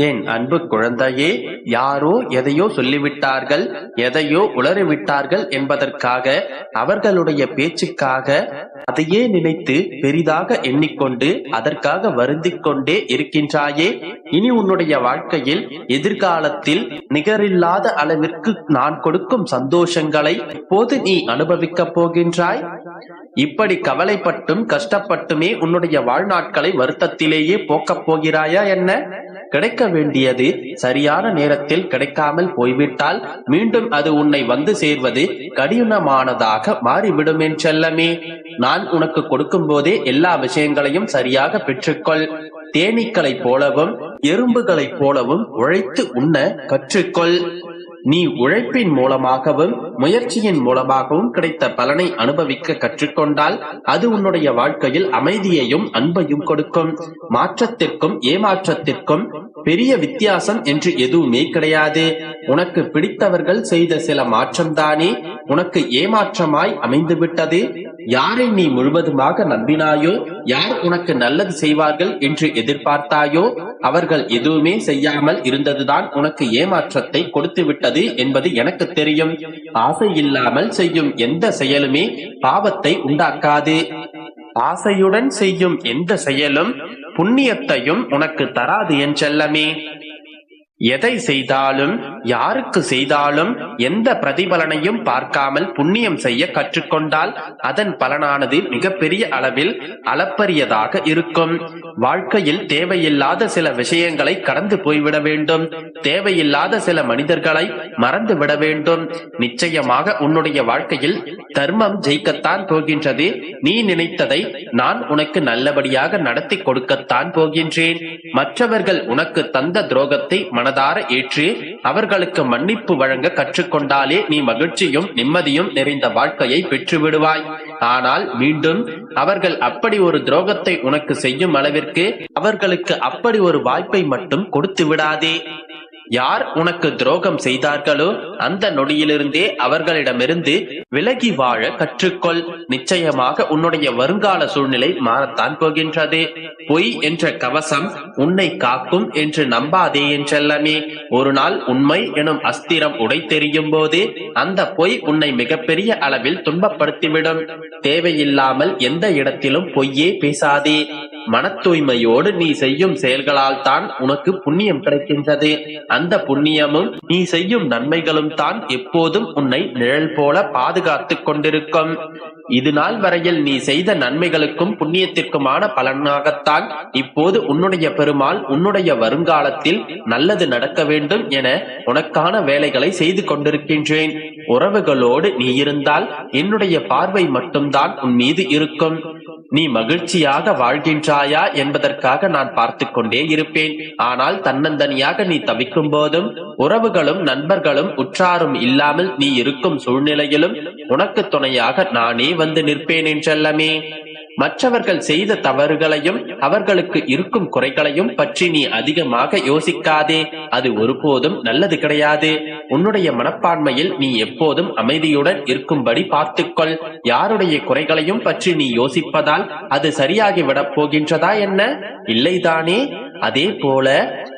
என் அன்பு குழந்தையே யாரோ எதையோ சொல்லிவிட்டார்கள் எதையோ உளறிவிட்டார்கள் என்பதற்காக அவர்களுடைய பேச்சுக்காக அதையே நினைத்து பெரிதாக எண்ணிக்கொண்டு அதற்காக வருந்திக் கொண்டே இருக்கின்றாயே இனி உன்னுடைய வாழ்க்கையில் எதிர்காலத்தில் நிகரில்லாத அளவிற்கு நான் கொடுக்கும் சந்தோஷங்களை இப்போது நீ அனுபவிக்கப் போகின்றாய்? இப்படி கவலைப்பட்டும் கஷ்டப்பட்டுமே உன்னுடைய வாழ்நாட்களை வருத்தத்திலேயே போக்கப் போகிறாயா என்ன? கிடைக்க வேண்டியது சரியான நேரத்தில் கிடைக்காமல் போய்விட்டால் மீண்டும் அது உன்னை வந்து சேர்வது கடினமானதாக மாறிவிடும் என் செல்லமே. நான் உனக்கு கொடுக்கும் போதே எல்லா விஷயங்களையும் சரியாக பெற்றுக்கொள். தேனீக்களைப் போலவும் எறும்புகளைப் போலவும் உழைத்து உண்ண கற்றுக்கொள். நீ உழைப்பின் மூலமாகவும் முயற்சியின் மூலமாகவும் கிடைத்த பலனை அனுபவிக்க கற்றுக்கொண்டால் அது உன்னுடைய வாழ்க்கையில் அமைதியையும் அன்பையும் கொடுக்கும். மாற்றத்திற்கும் ஏமாற்றத்திற்கும் பெரிய வித்தியாசம் என்று எதுவுமே கிடையாது. உனக்கு பிடித்தவர்கள் செய்த சில மாற்றம்தானே? உனக்கு ஏமாற்றமாய் அமைந்துவிட்டது? யாரை நீ முழுவதுமாக நம்பினாயோ யார் உனக்கு நல்லது செய்வார்கள் என்று எதிர்பார்த்தாயோ அவர்கள் எதுவுமே செய்யாமல் இருந்ததுதான் உனக்கு ஏமாற்றத்தை கொடுத்து விட்டது என்பது எனக்கு தெரியும். ஆசை இல்லாமல் செய்யும் எந்த செயலுமே பாவத்தை உண்டாக்காது. ஆசையுடன் செய்யும் எந்த செயலும் புண்ணியத்தையும் உனக்கு தராது என் செல்லமே. எதை செய்தாலும் யாருக்கு செய்தாலும் எந்த பிரதிபலனையும் பார்க்காமல் புண்ணியம் செய்ய கற்றுக்கொண்டால் அதன் பலனானது மிகப்பெரிய அளவில் அளப்பரியதாக இருக்கும். வாழ்க்கையில் தேவையில்லாத சில விஷயங்களை கடந்து போய்விட வேண்டும். தேவையில்லாத சில மனிதர்களை மறந்து விட வேண்டும். நிச்சயமாக உன்னுடைய வாழ்க்கையில் தர்மம் ஜெயிக்கத்தான் போகின்றது. நீ நினைத்ததை நான் உனக்கு நல்லபடியாக நடத்தி கொடுக்கத்தான் போகின்றேன். மற்றவர்கள் உனக்கு தந்த துரோகத்தை மன மனதார ஏற்று அவர்களுக்கு மன்னிப்பு வழங்க கற்றுக்கொண்டாலே நீ மகிழ்ச்சியும் நிம்மதியும் நிறைந்த வாழ்க்கையை பெற்று விடுவாய் ஆனால் மீண்டும் அவர்கள் அப்படி ஒரு துரோகத்தை உனக்கு செய்யும் அளவிற்கு அவர்களுக்கு அப்படி ஒரு வாய்ப்பை மட்டும் கொடுத்து விடாதே. யார் உனக்கு துரோகம் செய்தார்களோ அந்த நொடியிலிருந்தே அவர்களிடமிருந்து விலகி வாழ கற்றுக்கொள். நிச்சயமாக உன்னுடைய வருங்கால சூழ்நிலை மாறத்தான் போகின்றது. பொய் என்ற கவசம் உன்னை காக்கும் என்று நம்பாதே என்றெல்லாமே. ஒரு நாள் உண்மை எனும் அஸ்திரம் உடை தெரியும் போது அந்த பொய் உன்னை மிகப்பெரிய அளவில் துன்பப்படுத்திவிடும். தேவையில்லாமல் எந்த இடத்திலும் பொய்யே பேசாதே. மன தூய்மையோடு நீ செய்யும் செயல்களால் தான் உனக்கு புண்ணியம் கிடைக்கின்றது. அந்த புண்ணியமும் நீ செய்யும் நன்மைகளும் தான் எப்போதும் உன்னை நிழல் போல பாதுகாத்துக் கொண்டிருக்கும். இது நாள் வரையில் நீ செய்த நன்மைகளுக்கும் புண்ணியத்திற்குமான பலனாகத்தான் இப்போது உன்னுடைய பெருமாள் உன்னுடைய வருங்காலத்தில் நல்லது நடக்க வேண்டும் என உனக்கான வேலைகளை செய்து கொண்டிருக்கின்றேன். உறவுகளோடு நீ இருந்தால் என்னுடைய பார்வை மட்டும்தான் உன் மீது இருக்கும். நீ மகிழ்ச்சியாக வாழ்கின்றாயா என்பதற்காக நான் பார்த்து கொண்டே இருப்பேன். ஆனால் தன்னந்தனியாக நீ தவிக்கும் போதும் உறவுகளும் நண்பர்களும் உற்றாரும் இல்லாமல் நீ இருக்கும் சூழ்நிலையிலும் உனக்கு துணையாக நானே வந்து நிற்பேன் என்றல்லமே. மற்றவர்கள் செய்த தவறுகளையும் அவர்களுக்கு இருக்கும் குறைகளையும் பற்றி நீ அதிகமாக யோசிக்காதே. அது ஒருபோதும் நல்லது கிடையாது. உன்னுடைய மனப்பான்மையில் நீ எப்போதும் அமைதியுடன் இருக்கும்படி பார்த்துக்கொள். யாருடைய குறைகளையும் பற்றி நீ யோசிப்பதால் அது சரியாகி விடப் போகின்றதா என்ன? இல்லைதானே? அதே போல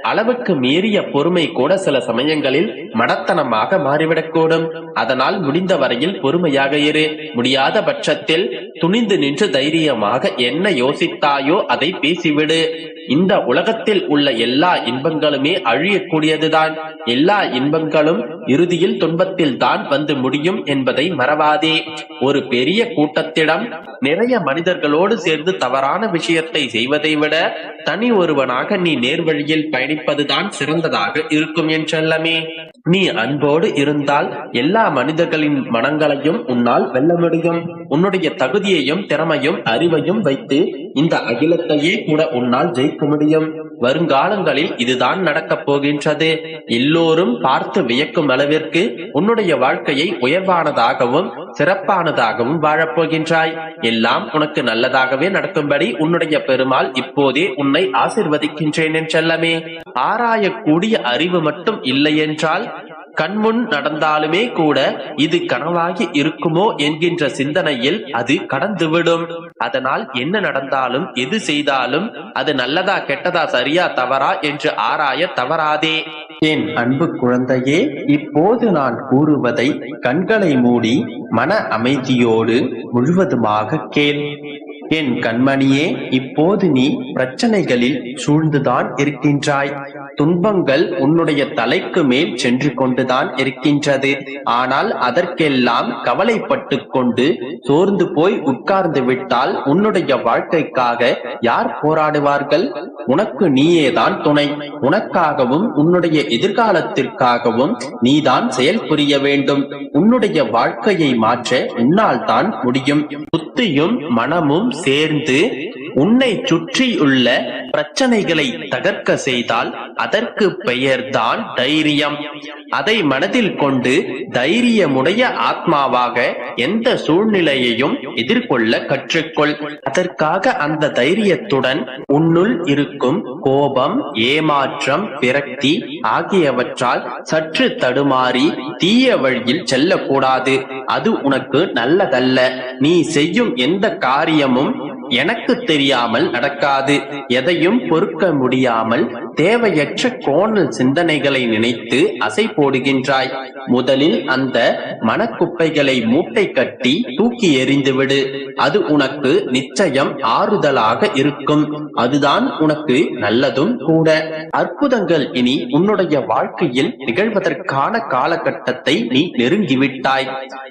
அளவுக்கு மீறிய பொறுமை கூட சில சமயங்களில் மடத்தனமாக மாறிவிடக்கூடும். அதனால் முடிந்த வரையில் பொறுமையாக இரு. முடியாத பட்சத்தில் துணிந்து நின்று தைரியமாக என்ன யோசித்தாயோ அதை பேசிவிடு. இந்த உலகத்தில் உள்ள எல்லா இன்பங்களுமே அழியக்கூடியதுதான். எல்லா இன்பங்களும் இறுதியில் துன்பத்தில் தான் வந்து முடியும் என்பதை மறவாதே. ஒரு பெரிய கூட்டத்திடம் நிறைய மனிதர்களோடு சேர்ந்து தவறான விஷயத்தை செய்வதை விட தனி ஒருவனாக நீ நேர்வழியில் பயணிப்பதுதான் சிறந்ததாக இருக்கும் என்றல்லமே நீ அன்போடு இருந்தால் எல்லா மனிதர்களின் மனங்களையும் உன்னால் வெல்ல முடியும். உன்னுடைய தகுதியையும் திறமையும் அறிவையும் வைத்து இந்த அகிலத்தையே கூட உன்னால் ஜெயிக்க முடியும். வருங்காலங்களில் இதுதான் நடக்கப் போகின்றது. எல்லோரும் பார்த்து வியக்கும் அளவிற்கு உன்னுடைய வாழ்க்கையை உயர்வானதாகவும் சிறப்பானதாகவும் வாழப்போகின்றாய். எல்லாம் உனக்கு நல்லதாகவே நடக்கும்படி உன்னுடைய பெருமாள் இப்போதே உன்னை ஆசிர்வதிக்கின்றேன் என்றல்லமே ஆராயக்கூடிய அறிவு மட்டும் இல்லை என்றால் கண்முன் நடந்தாலுமே கூட இது கனவாகி இருக்குமோ என்கின்ற சிந்தனையில் அது கடந்துவிடும். அதனால் என்ன நடந்தாலும் எது செய்தாலும் அது நல்லதா கெட்டதா சரியா தவறா என்று ஆராய தவறாதே. என் அன்பு குழந்தையே இப்போது நான் கூறுவதை கண்களை மூடி மன அமைதியோடு முழுவதுமாக கேள். என் கண்மணியே இப்போது நீ பிரச்சனைகளில் சூழ்ந்துதான் இருக்கின்றாய். துன்பங்கள் உன்னுடைய தலைக்கு மேல் சென்று கொண்டுதான் இருக்கின்றது. ஆனால் அதற்கெல்லாம் கவலைப்பட்டு கொண்டு சோர்ந்து போய் உட்கார்ந்து விட்டால் உன்னுடைய வாழ்க்கைக்காக யார் போராடுவார்கள்? உனக்கு நீயேதான் துணை. உனக்காகவும் உன்னுடைய எதிர்காலத்திற்காகவும் நீதான் செயல் புரிய வேண்டும். உன்னுடைய வாழ்க்கையை மாற்ற உன்னால் தான் முடியும். புத்தியும் மனமும் சேர்ந்து உன்னை சுற்றியுள்ள பிரச்சனைகளை தகர்க்க செய்தால் அதற்கு பெயர்தான் தைரியம். அதை மனதில் கொண்டு தைரியமுடைய ஆத்மாவாக எந்த சூழ்நிலையையும் எதிர்கொள்ள கற்றுக்கொள். அதற்காக அந்த தைரியத்துடன் உன்னுள் இருக்கும் கோபம் ஏமாற்றம் விரக்தி ஆகியவற்றால் சற்று தடுமாறி தீய வழியில் செல்லக்கூடாது. அது உனக்கு நல்லதல்ல. நீ செய்யும் எந்த காரியமும் எனக்கு தெரியாமல் நடக்காது. எதையும் பொறுக்க முடியாமல் தேவையற்ற கோணல் சிந்தனைகளை நினைத்து அசை போடுகின்றாய். முதலில் அந்த மனக்குப்பைகளை மூட்டை கட்டி தூக்கி எறிந்துவிடு. அது உனக்கு நிச்சயம் ஆறுதலாக இருக்கும். அதுதான் உனக்கு நல்லதும் கூட. அற்புதங்கள் இனி உன்னுடைய வாழ்க்கையில் நிகழ்வதற்கான காலகட்டத்தை நீ நெருங்கிவிட்டாய்.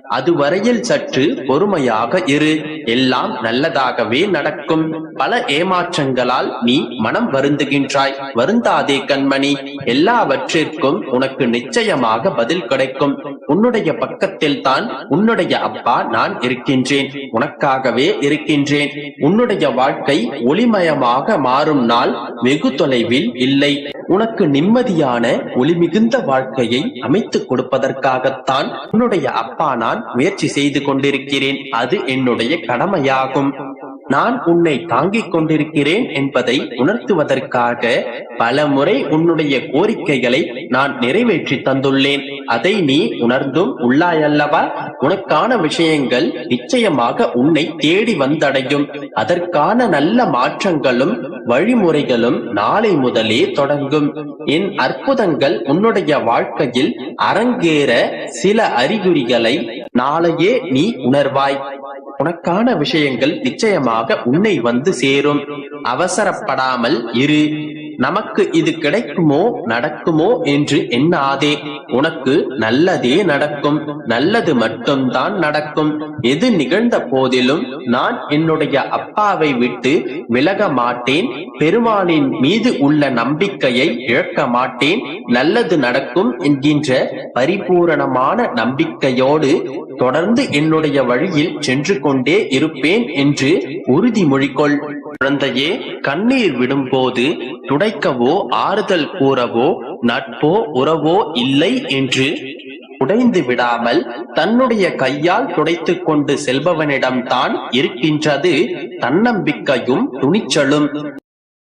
அதுவரையில் சற்று பொறுமையாக இரு. எல்லாம் நல்லதாகவே நடக்கும். பல ஏமாற்றங்களால் நீ மனம் வருந்துகின்றாய். வரு வருந்தாதே கண்மணி. எல்லாவற்றிற்கும் உனக்கு நிச்சயமாக பதில் கிடைக்கும். உன்னுடைய பக்கத்தில் தான் உன்னுடைய அப்பா நான் இருக்கின்றேன். உனக்காகவே இருக்கின்றேன். உன்னுடைய வாழ்க்கை ஒளிமயமாக மாறும் நாள் வெகு தொலைவில் இல்லை. உனக்கு நிம்மதியான ஒளி மிகுந்த வாழ்க்கையை அமைத்துக் கொடுப்பதற்காகத்தான் உன்னுடைய அப்பா நான் முயற்சி செய்து கொண்டிருக்கிறேன். அது என்னுடைய கடமையாகும். நான் உன்னை தாங்கிக் கொண்டிருக்கிறேன் என்பதை உணர்த்துவதற்காக பல முறை உன்னுடைய கோரிக்கைகளை நான் நிறைவேற்றி தந்துள்ளேன். அதை நீ உணர்ந்தும் உள்ளாயல்லவா? உனக்கான விஷயங்கள் நிச்சயமாக உன்னை தேடி வந்தடையும். அதற்கான நல்ல மாற்றங்களும் வழிமுறைகளும் நாளை முதலே தொடங்கும். என் அற்புதங்கள் உன்னுடைய வாழ்க்கையில் அரங்கேற சில அறிகுறிகளை நாளையே நீ உணர்வாய். உனக்கான விஷயங்கள் நிச்சயமாக உன்னை வந்து சேரும். அவசரப்படாமல் இரு. நமக்கு இது கிடைக்குமோ நடக்குமோ என்று எண்ணாதே. உனக்கு நல்லதே நடக்கும். நல்லது மட்டும்தான் நடக்கும். எது நிகழ்ந்த போதிலும் நான் என்னுடைய அப்பாவை விட்டு விலக மாட்டேன். பெருமானின் மீது உள்ள நம்பிக்கையை இழக்க மாட்டேன். நல்லது நடக்கும் என்கின்ற பரிபூரணமான நம்பிக்கையோடு தொடர்ந்து என்னுடைய வழியில் சென்று கொண்டே இருப்பேன் என்று உறுதிமொழி கொள் குழந்தையே கண்ணீர் விடும்போது துடைக்கவோ ஆறுதல் கூறவோ நட்போ உறவோ இல்லை என்று உடைந்து விடாமல் தன்னுடைய கையால் துடைத்துக் கொண்டு செல்பவனிடம்தான் இருக்கின்றது தன்னம்பிக்கையும் துணிச்சலும்.